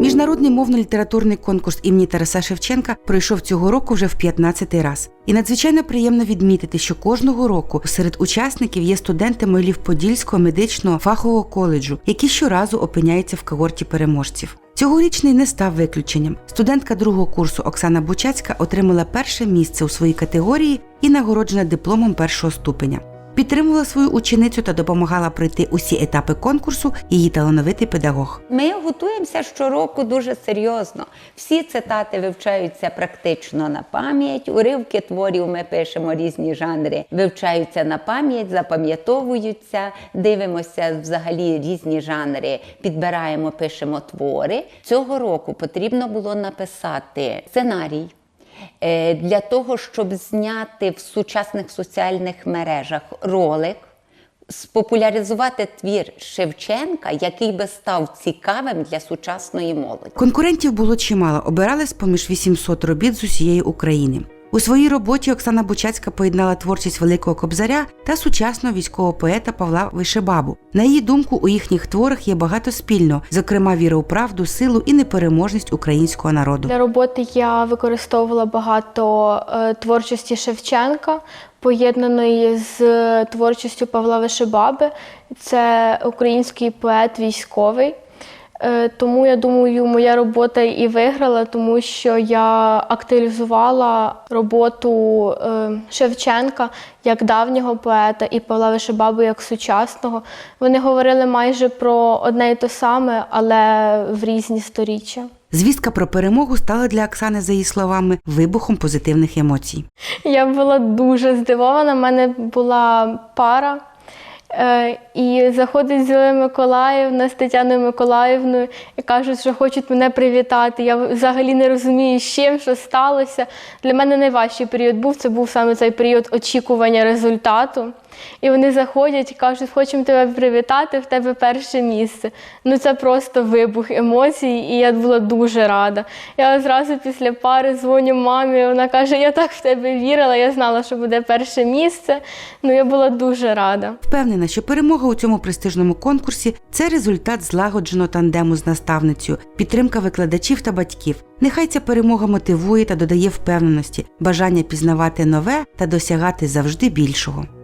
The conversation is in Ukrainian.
Міжнародний мовно-літературний конкурс імені Тараса Шевченка пройшов цього року вже в 15-й раз. І надзвичайно приємно відмітити, що кожного року серед учасників є студенти Могилів-Подільського медичного фахового коледжу, які щоразу опиняються в когорті переможців. Цьогорічний не став виключенням. Студентка другого курсу Оксана Бучацька отримала перше місце у своїй категорії і нагороджена дипломом першого ступеня. Підтримувала свою ученицю та допомагала пройти усі етапи конкурсу її талановитий педагог. Ми готуємося щороку дуже серйозно. Всі цитати вивчаються практично на пам'ять. Уривки творів ми пишемо різні жанри, вивчаються на пам'ять, запам'ятовуються. Дивимося взагалі різні жанри, підбираємо, пишемо твори. Цього року потрібно було написати сценарій. Е, Для того, щоб зняти в сучасних соціальних мережах ролик, спопуляризувати твір Шевченка, який би став цікавим для сучасної молоді. Конкурентів було чимало, обирались поміж 800 робіт з усієї України. У своїй роботі Оксана Бучацька поєднала творчість Великого Кобзаря та сучасного військового поета Павла Вишебабу. На її думку, у їхніх творах є багато спільного, зокрема віра у правду, силу і непереможність українського народу. Для роботи я використовувала багато е, творчості Шевченка, поєднаної з е, творчістю Павла Вишебаби. Це український поет військовий. Е, Тому я думаю, моя робота і виграла, тому що я актуалізувала роботу е, Шевченка як давнього поета і Павла Вишебабу як сучасного. Вони говорили майже про одне і те саме, але в різні сторіччя. Звістка про перемогу стала для Оксани, за її словами, вибухом позитивних емоцій. Я була дуже здивована. У мене була пара. Е, і заходить Зілена Миколаївна з Тетяною Миколаївною і кажуть, що хочуть мене привітати. Я взагалі не розумію, з чим, що сталося. Для мене найважчий період був. Це був саме цей період очікування результату. І вони заходять і кажуть, хочемо тебе привітати, в тебе перше місце. Ну це просто вибух емоцій, і я була дуже рада. Я зразу після пари дзвоню мамі, вона каже, я так в тебе вірила, я знала, що буде перше місце. Ну я була дуже рада. Впевнена, що перемога у цьому престижному конкурсі це результат злагодженого тандему з наставницею, підтримка викладачів та батьків. Нехай ця перемога мотивує та додає впевненості, бажання пізнавати нове та досягати завжди більшого.